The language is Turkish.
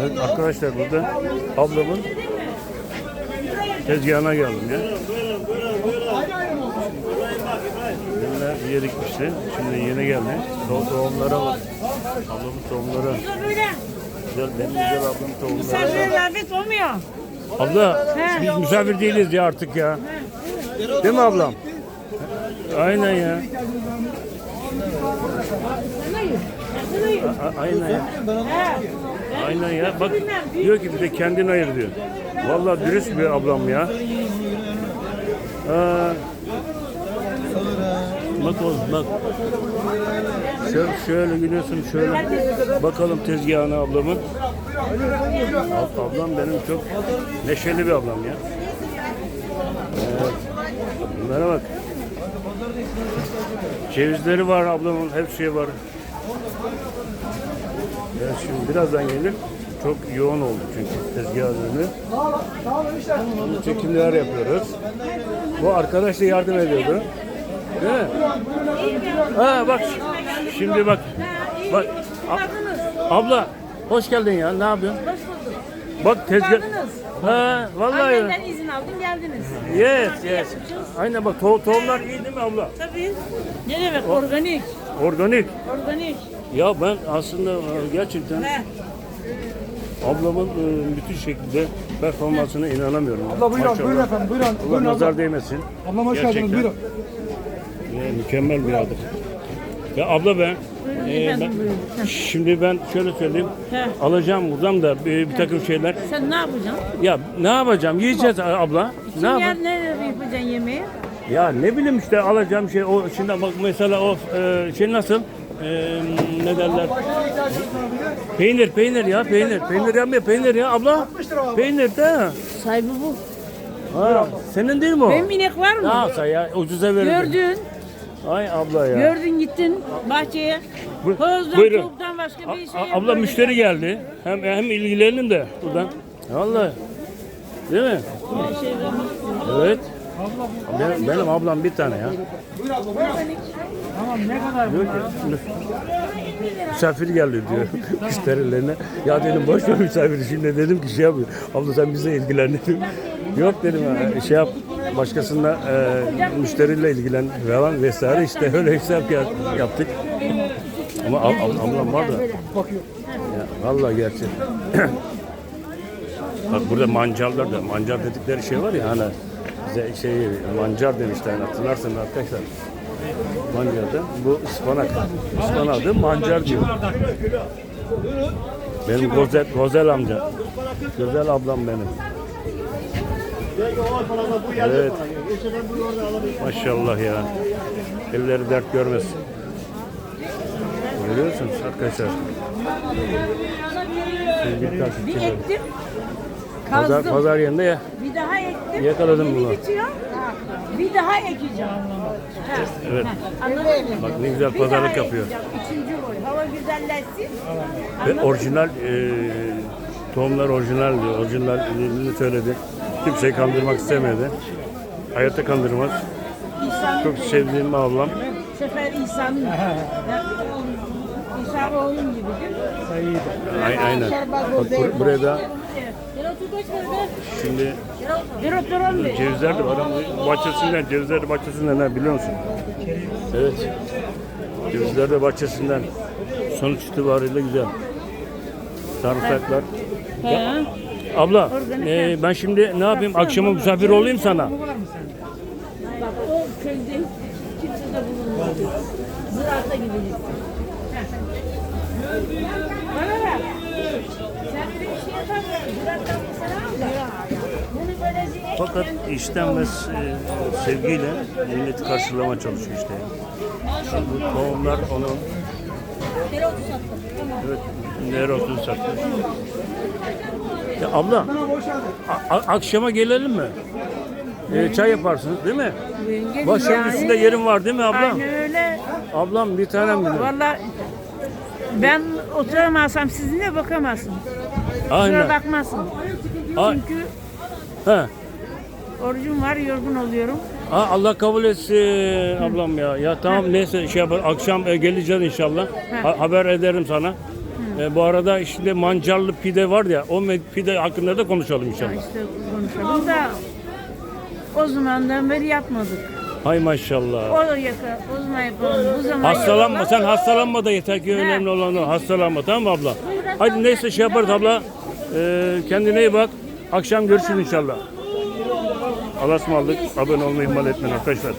Evet, arkadaşlar burada ablamın tezgahına geldim ya. Benimle bir yere gitmişti. Şimdi yeni geldi. To tohumlara bak. Ablamın tohumları. Güzel, benim güzel ablamın tohumları. Misafir rağbet olmuyor. Abla He. biz misafir değiliz ya artık ya. Değil mi ablam? Aynen ya. Aynen ya. Aynen ya. Bak diyor ki bir de kendin ayır diyor. Vallahi dürüst bir ablam ya. Aa, bak oğlum bak. Şöyle, şöyle gidiyorsun şöyle. Bakalım tezgahına ablamın. Ab- Ablam benim çok neşeli bir ablam ya. Evet. Bunlara bak. Cevizleri var ablamın, hepsi var. Evet şimdi birazdan gelir. Çok yoğun oldu çünkü tezgah önü. Şimdi çekimler yapıyoruz. Bu arkadaş da yardım ediyordu. Değil mi? Ha bak şimdi bak. Bak abla hoş geldin ya. Ne yapıyorsun? Bak tezgah. Ha vallahi. Annemden izin aldın geldiniz. Yes, yes. Aynen bak to- tohumlar iyi değil mi abla? Tabii. Ne demek organik? Organik. Organik. Ya ben aslında e, gerçekten He. ablamın e, bütün şekilde performansına inanamıyorum. Abla buyurun, Maşallah. buyurun efendim, buyurun. Allah Buyurun nazar abla. değmesin. Ablam hoş geldiniz, Gerçekten. buyurun. E, mükemmel bir adım. Ya abla ben, Buyurun e, efendim, ben- buyurun. Heh. şimdi ben şöyle söyleyeyim. He. Alacağım buradan da bir, bir takım şeyler. Sen ne yapacaksın? Ya ne yapacağım? Yiyeceğiz abla. Ne yer nerede yapacaksın yemeği? Ya ne bileyim işte alacağım şey o şimdi bak mesela o e, şey nasıl E, ne derler peynir peynir ya peynir peynir yapmıyor peynir ya abla peynir de Sahibi bu. ha, senin değil mi o? Benim inek var Ne mı? yapsa ya ucuza verir. Gördün. Ay abla ya. Gördün gittin bahçeye. Bu- Hozdan buyurun. tavuktan başka bir şey A- abla Böyle müşteri geldi. Hem hem ilgilenin de buradan. Vallahi. Değil mi? Evet. Benim, benim ablam bir tane ya. Tamam ne kadar Diyor ki, misafir geldi diyor müşterilerine. Ya dedim boş ver misafiri şimdi dedim ki şey yapıyor. Abla sen bize ilgilen dedim. Yok dedim ha, şey yap başkasına e, müşteriyle ilgilen falan vesaire işte öyle hesap ya- yaptık. Ama ab, ab, ablam var da. Ya, vallahi gerçek. Bak burada mancarlar da mancar dedikleri şey var ya hani bize şey mancar demişler hatırlarsın arkadaşlar. Mancarda bu ıspanak. Ispanak da mancar diyor. Benim Gozel, Gozel amca. Güzel ablam benim. Evet. Maşallah ya. Elleri dert görmesin. Görüyorsunuz arkadaşlar. Sevgili Bir takipçilerim. ektim. Pazar, Kazdım. pazar yerinde ya. Bir daha ektim. Yakaladım yeni bunu. bitiyor. Bir daha ekeceğim. Ha. Evet. Anladın mı? Bak ne güzel Bir pazarlık daha yapıyor. ekeceğim. Üçüncü boy. Hava güzelleşsin. Ve orijinal e, tohumlar orijinal diyor. Orijinalini söyledi. Kimseyi kandırmak istemedi. Hayatta kandırmaz. Çok sevdiğim ablam. Sefer İsa'nın. İsa oğlum gibi değil mi? Ay, aynen. Bak bur- buraya da şimdi cevizler de var ama bahçesinden, cevizler de bahçesinden ha biliyor musun? Evet. Cevizler de bahçesinden. Sonuç itibariyle güzel. Sarımsaklar. He. Abla, e, ben şimdi ne yapayım? Akşama misafir olayım sana. Bak o köyde kimse de bulunmaz. Ziraata gideceksin. Bana bak. Sen bir şey yapamıyorsun. Ziraattan mesela al da. Bunu böylece ek. Fakat işten ve e, sevgiyle milleti karşılama çalışıyor işte. Bu tohumlar onun Dereotu sattım. evet nerotu sattı. Ya abla akşama gelelim mi? E, çay yaparsınız değil mi? Başımın yani. üstünde yerim var değil mi ablam? Aynen öyle. Ablam bir tanem benim. Valla ben oturamazsam sizinle bakamazsın. Kusura Aynen. bakmazsın. Ay- Çünkü He. orucum var, yorgun oluyorum. Ha, Allah kabul etsin ablam ya. Ya tamam neyse şey yapar. Akşam e, geleceğiz inşallah. Ha- haber ederim sana. E, bu arada işte mancarlı pide var ya o me- pide hakkında da konuşalım inşallah. İşte konuşalım da o zamandan beri yapmadık. Hay maşallah. O yaka, o zaman yapalım. Bu zaman Hastalanma sen hastalanma da yeter ki önemli olan o hastalanma tamam mı abla? Hadi neyse şey yaparız abla. Ee, kendine iyi bak. Akşam görüşürüz inşallah. Allah'a ısmarladık. Abone olmayı ihmal etmeyin arkadaşlar.